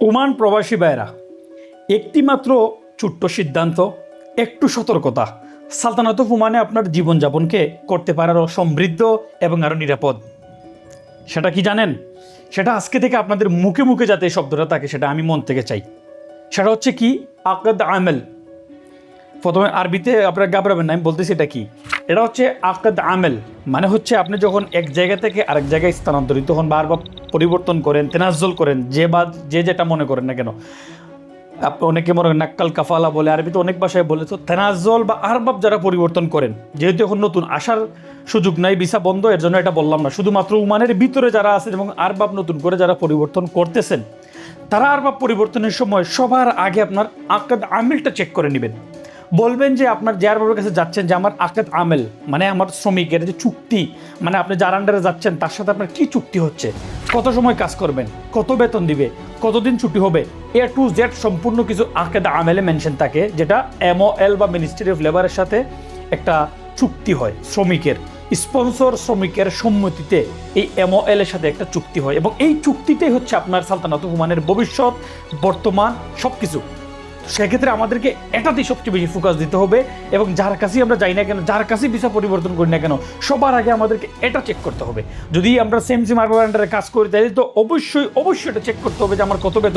Oman প্রবাসী ভাইরা একটি মাত্র ছোট্ট সিদ্ধান্ত, একটু সতর্কতা। সালতানাত ওমানে আপনার জীবনযাপনকে করতে পারারও সমৃদ্ধ এবং আরও নিরাপদ। সেটা কি জানেন? সেটা আজকে থেকে আপনাদের মুখে মুখে যাতে শব্দটা থাকে, সেটা আমি মন থেকে চাই। সেটা হচ্ছে কি, আকদ আমেল। প্রথমে আরবিতে আপনারা ঘাবড়াবেন না, আমি বলতেছি এটা কি? এটা হচ্ছে আকদ আমেল মানে হচ্ছে আপনি যখন এক জায়গা থেকে আরেক জায়গায় স্থানান্তরিত হন বারবার পরিবর্তন করেন, তেনাজ্জল করেন, যে বা যে যেটা মনে করেন না কেন। আপনি অনেকে মনে করেন নাক্কাল কাফালা বলে, আরবিতে অনেক ভাষায় বলে, তো তেনাজ্জল বা আরবাব যারা পরিবর্তন করেন, যেহেতু এখন নতুন, আসার সুযোগ নাই, ভিসা বন্ধ, এর জন্য এটা বললাম না। শুধুমাত্র উমানের ভিতরে যারা আছেন এবং আরবাব নতুন করে যারা পরিবর্তন করতেছেন, তারা আরবাব পরিবর্তনের সময় সবার আগে আপনার আকাদ আমিলটা চেক করে নেবেন। বলবেন যে আপনার যার বাবার কাছে যাচ্ছেন যে আমার আকাদ আমেল মানে আমার শ্রমিকের যে চুক্তি মানে আপনি যার আন্ডারে যাচ্ছেন, তার সাথে আপনার কি চুক্তি হচ্ছে? কত সময় কাজ করবেন? কত বেতন দিবে? কতদিন ছুটি হবে? এ টু জেড সম্পূর্ণ কিছু আকাদ আমেলে মেনশন থাকে, যেটা এমও এল বা মিনিস্ট্রি অফ লেবারের সাথে একটা চুক্তি হয়, শ্রমিকের। স্পন্সর শ্রমিকের সম্মতিতে এই এমও এল এর সাথে একটা চুক্তি হয় এবং এই চুক্তিটাই হচ্ছে আপনার সালতানাত হুমানের ভবিষ্যৎ, বর্তমান সব কিছু সেক্ষেত্রে আমাদেরকে এটাতেই সবচেয়ে বেশি ফোকাস দিতে হবে এবং যার কাছেই আমরা যাই না কেন, যার কাছেই ভিসা পরিবর্তন করি না কেন, সবার আগে আমাদেরকে এটা চেক করতে হবে। যদি আমরা সেম সিম আন্ডারে কাজ করি, তাহলে তো অবশ্যই অবশ্যই এটা চেক করতে হবে যে আমার কত